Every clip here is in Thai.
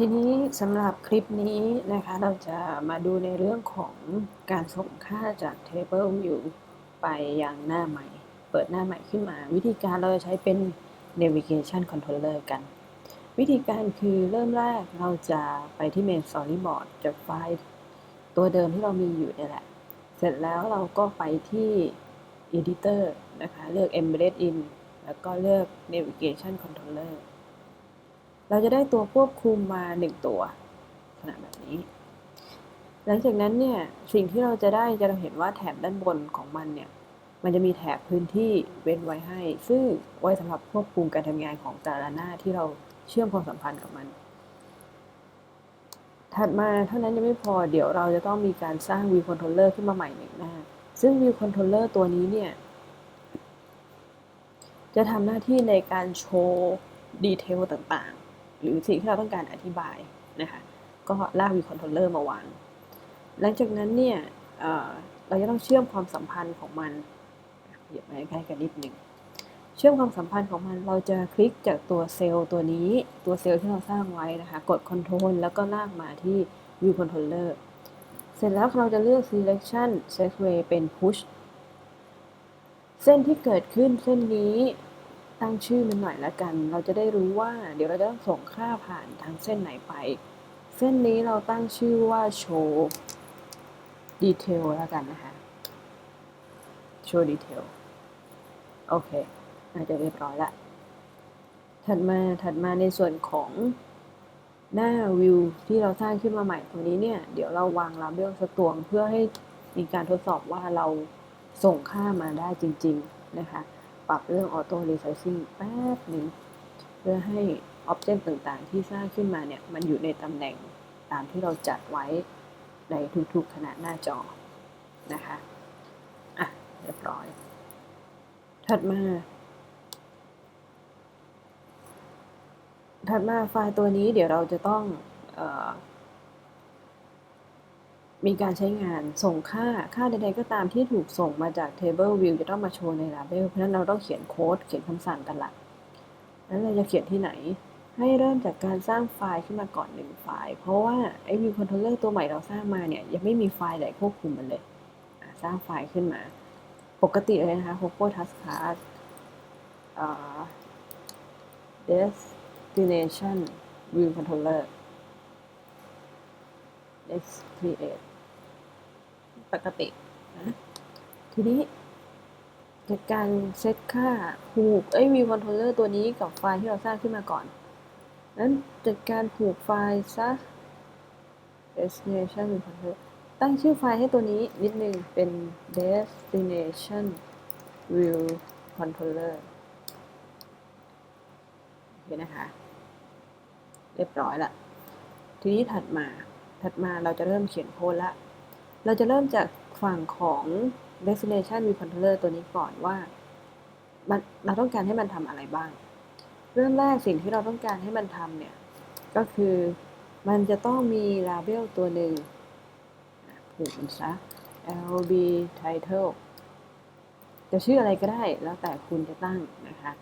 ทีนี้สำหรับคลิปนี้นะคะเราจะมาดูในเรื่องของการส่งค่าจาก Table View ไปยังหน้าใหม่ เปิดหน้าใหม่ขึ้นมา วิธีการเราจะใช้เป็น Navigation Controller กัน วิธีการคือเริ่มแรกเราจะไปที่ Main Storyboard จากไฟล์ตัวเดิมที่เรามีอยู่เนี่ยแหละ เสร็จแล้วเราก็ไปที่ Editor นะคะ เลือก embed In แล้วก็เลือก Navigation Controller เราจะได้ตัวควบคุมมาหนึ่งตัวขนาดแบบนี้ หลังจากนั้นเนี่ยสิ่งที่เราจะได้จะเราเห็นว่าแถบด้านบนของมันเนี่ยมันจะมีแถบพื้นที่เว้นไว้ให้ ซึ่งไว้สำหรับควบคุมการทำงานของแต่ละหน้าที่เราเชื่อมความสัมพันธ์กับมัน ถัดมาเท่านั้นยังไม่พอเดี๋ยวเราจะต้องมีการสร้าง View Controller ขึ้นมาใหม่หนึ่งหน้า ซึ่ง View Controller ตัวนี้เนี่ยจะทำหน้าที่ในการโชว์ดีเทลต่าง หรือสิ่งที่เราต้องการอธิบายนะคะก็ลากวีคอนโทรลเลอร์มาวาง หลังจากนั้นเนี่ยเราจะต้องเชื่อมความสัมพันธ์ของมันเหยียบมาใกล้กันนิดหนึ่งเชื่อมความสัมพันธ์ของมันเราจะคลิกจากตัวเซลล์ตัวนี้ตัวเซลล์ที่เราสร้างไว้นะคะ กด Control แล้วก็ลากมาที่ View Controller เสร็จแล้วเราจะเลือก Selection Segway เป็น Push เส้นที่เกิดขึ้นเส้นนี้ ตั้งชื่อมันหน่อยละกัน เราจะได้รู้ว่า เดี๋ยวเราจะต้องส่งค่าผ่านทางเส้นไหนไป เส้นนี้เราตั้งชื่อว่าโชว์ดีเทลล้วกันนะคะโชว์ดีเทลโอเคน่าจะเรียบร้อยละถัดมาถัดมาในส่วนของหน้าวิวที่เราสร้างขึ้นมาใหม่ตรงนี้เนี่ย เดี๋ยวเราวางลาเบลสตวงเพื่อให้มีการทดสอบว่าเราส่งค่ามาได้จริง ๆ นะคะ ปรับเรื่องออโต้รีไซซิ่งแป๊บหนึ่งเพื่อให้อ็อบเจกต์ต่างๆ ที่สร้างขึ้นมาเนี่ย มันอยู่ในตำแหน่งตามที่เราจัดไว้ในทุกๆขนาดหน้าจอนะคะ อะ เรียบร้อย ถัดมา ถัดมาไฟล์ตัวนี้เดี๋ยวเราจะต้องออ มีการใช้งานส่งค่าค่าใดๆก็ตามที่ถูกส่งมาจาก Table View จะต้องมาโชว์ใน Label เพราะฉะนั้นเราต้องเขียนโค้ดเขียนคำสั่งกันละนั้นเราจะเขียนที่ไหน ให้เริ่มจากการสร้างไฟล์ขึ้นมาก่อนหนึ่งไฟล์ เพราะว่าไอ้ View Controller ตัวใหม่เราสร้างมาเนี่ย ยังไม่มีไฟล์ไหนควบคุมมันเลยสร้างไฟล์ขึ้นมา ปกติเลยนะคะ Hopo Task Card destination view controller let's create ปกตินะทีนี้จากการเซตค่าผูกไอ้วีคอนโทรลเลอร์ตัวนี้กับไฟล์ที่เราสร้างขึ้นมาก่อนนั้นจากการผูกไฟล์ซะ destination controller ตั้งชื่อไฟล์ให้ตัวนี้นิดนึงเป็น destination view controller โอเคนะคะ เรียบร้อยละ ทีนี้ถัดมา ถัดมาเราจะเริ่มเขียนโค้ดละ เราจะเริ่มจากฝั่งของ destination view controller ตัวนี้ก่อนว่าเราต้องการให้มันทำอะไรบ้าง เริ่มแรกสิ่งที่เราต้องการให้มันทำเนี่ย ก็คือมันจะต้องมี label ตัวหนึ่งผูกมันซะ lb title จะชื่ออะไรก็ได้แล้วแต่คุณจะตั้งนะคะ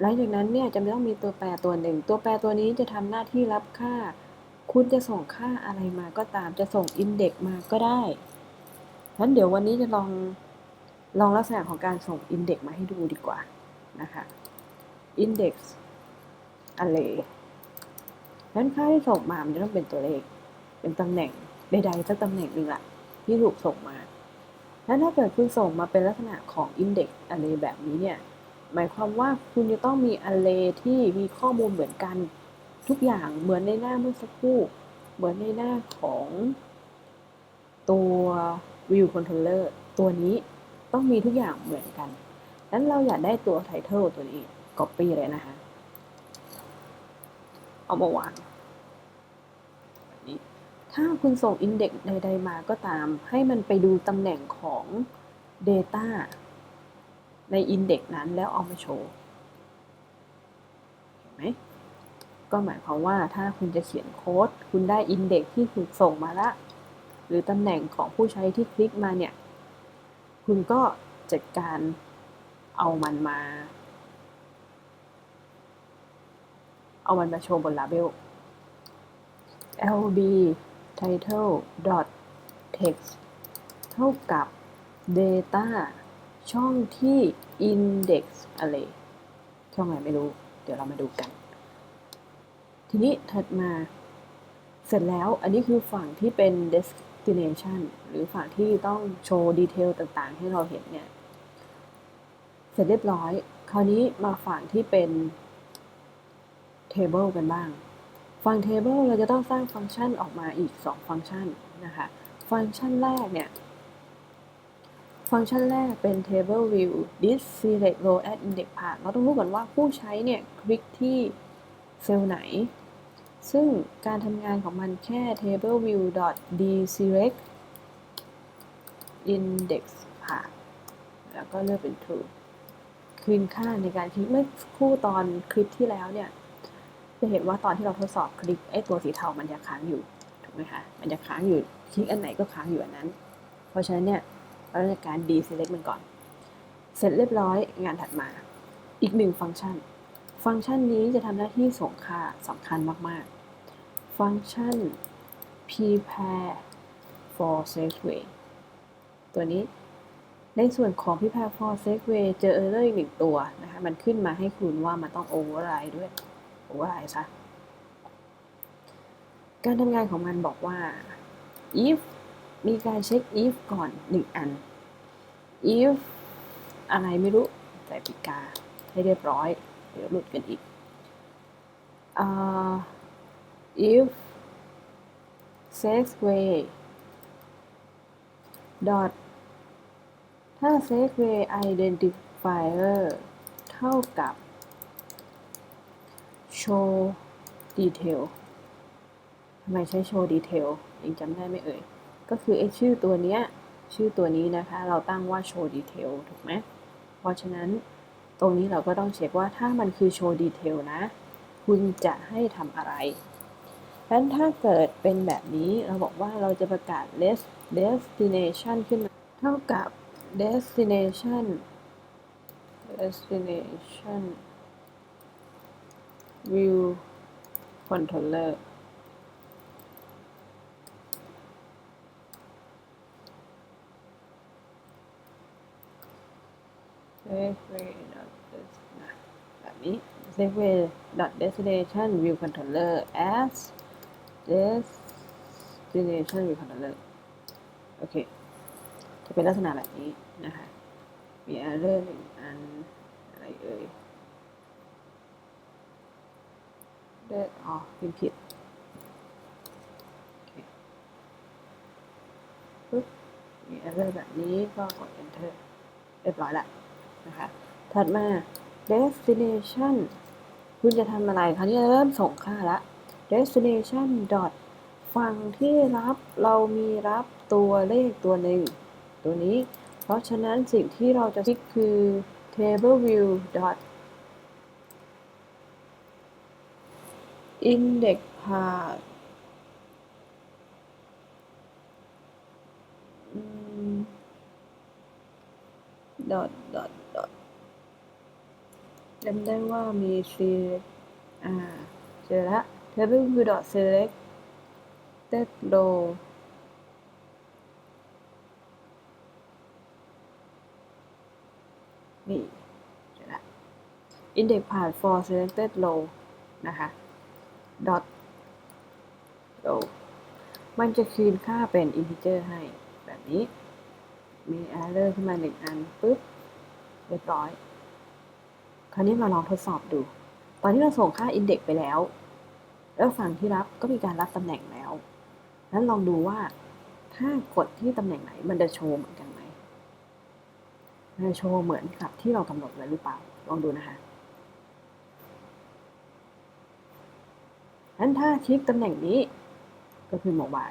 หลังจากนั้นเนี่ยจะไม่ต้องมีตัวแปรตัวหนึ่ง ตัวแปรตัวนี้จะทำหน้าที่รับค่า คุณจะส่งค่าอะไรมาก็ตามจะส่งอินเด็กมาก็ได้งั้นเดี๋ยววันนี้จะลองลองลักษณะของการส่งอินเด็กมาให้ดูดีกว่านะคะ index array นั้นค่าที่ส่งมามันจะต้องเป็นตัวเลข เป็นตำแหน่งใดๆสักตำแหน่งหนึ่งละที่ถูกส่งมาแล้วถ้าเกิดคุณส่งมาเป็นลักษณะของ index array แบบนี้เนี่ย หมายความว่าคุณจะต้องมี array ที่มีข้อมูลเหมือนกัน ทุกอย่างเหมือนในหน้าเมื่อสักครู่ เหมือนในหน้าของตัว View Controller ตัวนี้ต้องมีทุกอย่างเหมือนกันนั้นเราอยากได้ตัว Title ตัวนี้ Copy เลยนะคะ เอามาวางนี้ถ้าคุณส่ง Index ใด ๆ มาก็ตาม ให้มันไปดูตำแหน่งของ Data ใน Index นั้นแล้วเอามาโชว์ เห็นไหม ก็หมายความว่าถ้าคุณจะเขียนโค้ด คุณได้อินเด็กที่ถูกส่งมาละ หรือตำแหน่งของผู้ใช้ที่คลิกมาเนี่ย คุณก็จัดการเอามันมา เอามันมาโชว์บนลาเบล lb title dot text เท่ากับ data ช่องที่ index array ช่องอะไรไม่รู้ เดี๋ยวเรามาดูกัน ทีนี้ถัดมาเสร็จแล้วอันนี้คือฝั่งที่เป็น destination หรือฝั่งที่ต้องโชว์ดีเทลต่างๆ ให้เราเห็นเนี่ย เสร็จเรียบร้อย คราวนี้มาฝั่งที่เป็น table กันบ้าง ฝั่ง table เราจะต้องสร้างฟังก์ชันออกมาอีก 2 ฟังก์ชันนะคะ ฟังก์ชันแรกเนี่ย ฟังก์ชันแรกเป็น table view this select row at index path เราต้องรู้ก่อนว่าผู้ใช้เนี่ย คลิกที่เซลล์ไหน ซึ่งการทำงานของมันแค่ table view dot deselect index path แล้วก็เลือกเป็น true คืนค่าในการคลิกเมื่อคู่ตอนคลิปที่แล้วเนี่ย จะเห็นว่าตอนที่เราทดสอบคลิกไอ้ตัวสีเทามันจะค้างอยู่ ถูกไหมคะ มันจะค้างอยู่ คลิกอันไหนก็ค้างอยู่อันนั้น เพราะฉะนั้นเนี่ยเราจะการ deselect มันก่อน เสร็จเรียบร้อยงานถัดมา อีกหนึ่งฟังก์ชัน ฟังก์ชันนี้จะทำหน้าที่ส่งค่าสำคัญมากๆ ฟังก์ชัน prepare for segue ตัวนี้ ในส่วนของ prepare for segue เจอ error อีกหนึ่งตัวนะคะ มันขึ้นมาให้คุณว่ามันต้อง override ด้วย override ซะ การทำงานของมันบอกว่า if มีการเช็ค if ก่อนหนึ่งอัน if อะไรไม่รู้ใส่ปิดกาให้เรียบร้อย เดี๋ยวหลุดกันอีก uh, if segue dot ถ้า segue identifier เท่ากับ show detail ทำไมใช้ show detail ยังจำได้ไหมเอ่ย ก็คือไอชื่อตัวเนี้ย ชื่อตัวนี้นะคะ เราตั้งว่า show detail ถูกไหม เพราะฉะนั้นตรงนี้เราก็ต้องเช็คว่าถ้ามันคือ show detail นะ คุณจะให้ทำอะไร นั้นถ้าเกิดเป็นแบบนี้เราบอกว่าเราจะประกาศ destination ขึ้นมา เท่ากับ destination destination view controller เ segway dot des นะแบบนี้ segway dot destination view controller as destination view controller โอเค จะเป็นลักษณะแบบนี้นะคะ มี error หนึ่งอัน อะไรเอ่ยเลือกอ๋อพิมพ์ผิดปึ๊บมี error แบบนี้ก็กด enter เรียบร้อยละนะคะ ถัดมา destination คุณจะทำอะไรคราวนี้เริ่มส่งค่าละ destination dot ฝั่งที่รับเรามีรับตัวเลขตัวหนึ่ง ตัวนี้ เพราะฉะนั้นสิ่งที่เราจะคลิกคือ table view dot index path อืม dot dot dot จำได้ว่ามี select อ่า เจอละ table view dot select ted row นี่เจอละ index path for selected row นะคะ dot row มันจะคืนค่าเป็น integer ให้แบบนี้ มี error ขึ้นมาหนึ่งอันปุ๊บ เรียบร้อย คราวนี้มาลองทดสอบดู ตอนที่เราส่งค่า index ไปแล้ว แล้วฝั่งที่รับก็มีการรับตำแหน่งแล้วนั้นลองดูว่าถ้ากดที่ตำแหน่งไหนมันจะโชว์เหมือนกันไหมมันจะโชว์เหมือนกับที่เรากำหนดไว้หรือเปล่า ลองดูนะคะนั้นถ้าคลิกตำแหน่งนี้ก็คือโมบาย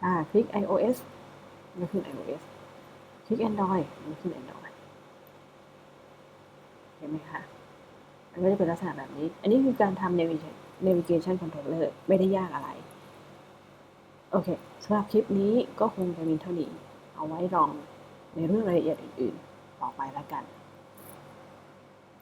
ถ้าคลิก iOS ก็ขึ้น iOS คลิก Android ก็ขึ้น Android เห็นไหมคะ มันก็จะเป็นลักษณะแบบนี้ อันนี้คือการทำ navigation navigation controller ไม่ได้ยากอะไร โอเคสำหรับคลิปนี้ก็คงจะมีเท่านี้ เอาไว้ลองในเรื่องรายละเอียดอื่นๆ ต่อไปแล้วกัน